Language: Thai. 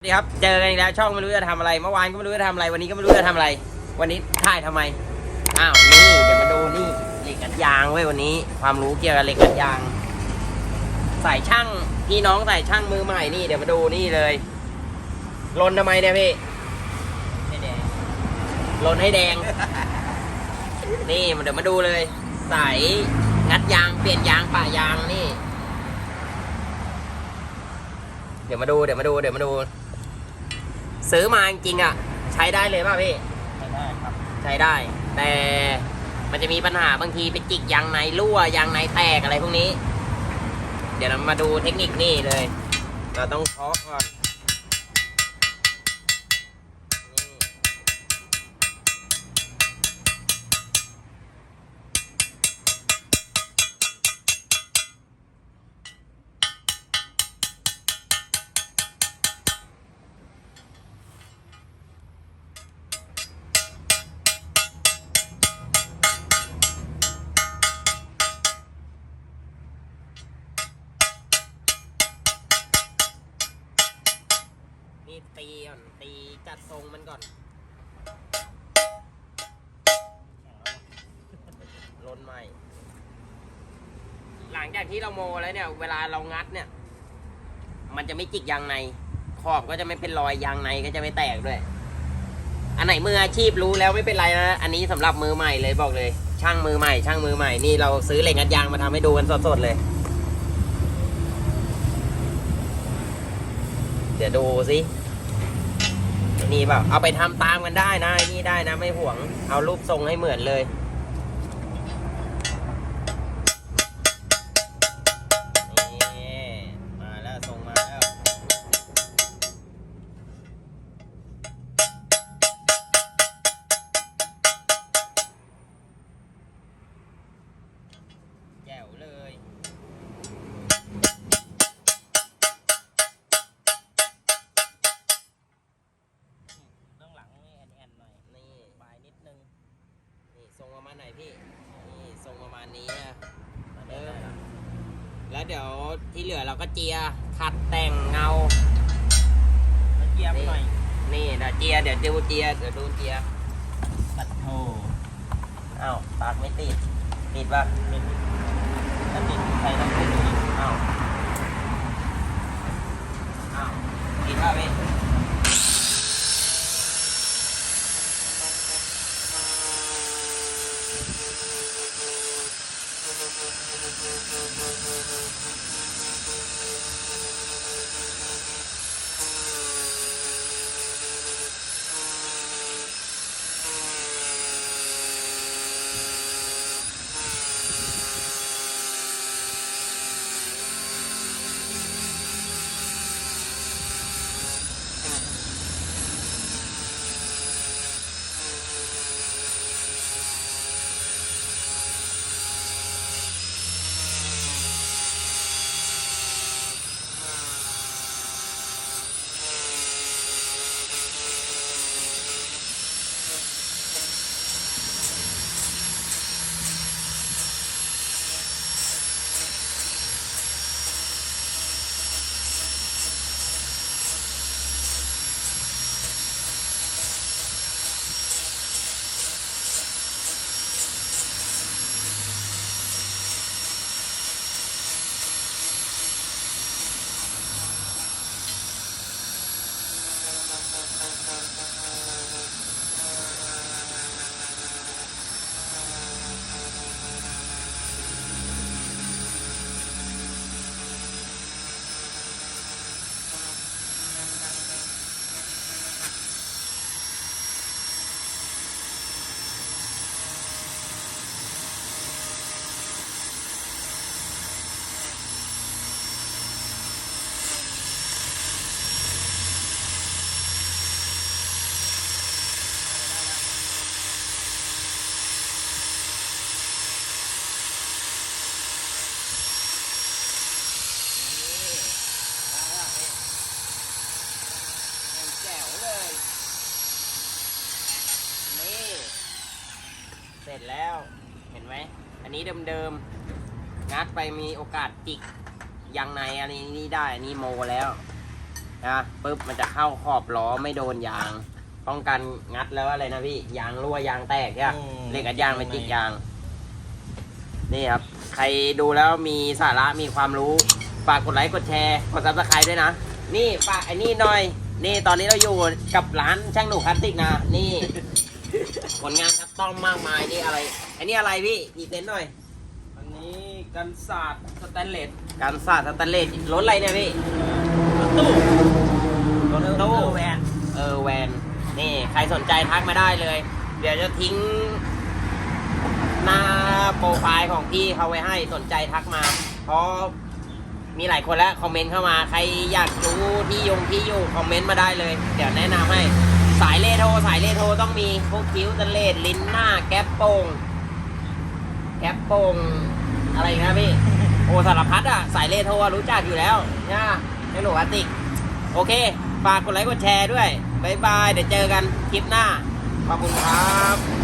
สวัสดีครับ เจอกันอีกแล้วช่องไม่รู้จะทำอะไร เมื่อวานก็ไม่รู้จะทำอะไร วันนี้ก็ไม่รู้จะทำอะไร วันนี้ถ่ายทำไม อ้าว นี่ เดี๋ยวมาดูนี่ เหล็กกัดยางเว้ยวันนี้ ความรู้เกี่ยวกับเหล็กกัดยาง สายช่าง พี่น้องสายช่างมือใหม่นี่ เดี๋ยวมาดูนี่เลยลนทำไมเนี่ยพี่ให้แดงลนให้แดง นี่เดี๋ยวมาดูเลย สายงัดยาง เปลี่ยนยางป่ายางนี่ เดี๋ยวมาดู เดี๋ยวมาดู เดี๋ยวมาดู ซื้อมาจริงๆอะ ใช้ได้เลยป่ะพี่ใช้ได้ครับ ใช้ได้ แต่มันจะมีปัญหาบางทีไปจิกยางในรั่วยางในแตกอะไรพวกนี้ เดี๋ยวเรามาดูเทคนิคนี่เลย เราต้องเคาะก่อนนี่ ตีก่อนตีจัดทรงมันก่อน ลนใหม่ หลังจากที่เราโมแล้วเนี่ย เวลาเรางัดเนี่ย มันจะไม่จิกยางใน ขอบก็จะไม่เป็นรอยยางในก็จะไม่แตกด้วย อันไหนมืออาชีพรู้แล้วไม่เป็นไรนะ อันนี้สำหรับมือใหม่เลยบอกเลย ช่างมือใหม่ ช่างมือใหม่ นี่เราซื้อเหล็กงัดยางมาทำให้ดูกันสดๆเลยเดี๋ยวดูสิ นี่เปล่าเอาไปทำตามกันได้นะนี่ได้นะไม่ห่วงเอารูปทรงให้เหมือนเลย มาณไหนพี่นี่ทรงประมาณนี้นะมาได้แล้วแล้วเดี๋ยวที่เหลือเราก็เจียขัดแต่งเงาแล้วเกียร์หน่อยนี่นะเจียเดี๋ยวดูเจียเดี๋ยวดูเจียตัดโถอ้าวปากไม่ติดติดป่ะเป็นถ้าติดใส่น้ำพุอี ร็จแล้ว เห็นไหม อันนี้เดิมๆ งัดไปมีโอกาสจิกยางในอะไรนี้ได้ อันนี้โมแล้วนะปุ๊บมันจะเข้าขอบล้อไม่โดนยาง ป้องกันงัดแล้วอะไรนะพี่ ยางรั่วยางแตกใช่ปะเหล็กอัดยางไปจิกยาง นี่ครับ ใครดูแล้วมีสาระมีความรู้ ฝากกดไลค์กดแชร์กดซับสไครต์ด้วยนะ นี่ฝากไอ้นี่หน่อย นี่ตอนนี้เราอยู่กับร้านช่างหนูพลาสติกนะ นี่ ผลงานคัสตอมมากมายนี่อะไรไอ้นี่อะไรพี่พรีเซนต์หน่อย อันนี้กันศาสตร์สแตนเลสการสาดสแตนเลสรถอะไรเนี่ยพี่รถตู้รถตู้แวนเออแวนนี่ใครสนใจทักมาได้เลย เดี๋ยวจะทิ้ง หน้าโปรไฟล์ของพี่เขาไว้ให้สนใจทักมา เพราะมีหลายคนแล้วคอมเมนต์เข้ามา ใครอยากรู้ที่ยงที่อยู่คอมเมนต์มาได้เลย เดี๋ยวแนะนำให้ สายเลโทรสายเลโทรต้องมีพวกคิ้วตะเลดลิ้นหน้า แก๊ปโป่งแก๊ปโป่งอะไรนะพี่ โอสารพัดอะ สายเลโทรรู้จักอยู่แล้วนะในหนูอาติก โอเค ฝากกดไลค์กดแชร์ด้วย บ๊ายบาย เดี๋ยวเจอกันคลิปหน้า ขอบคุณครับ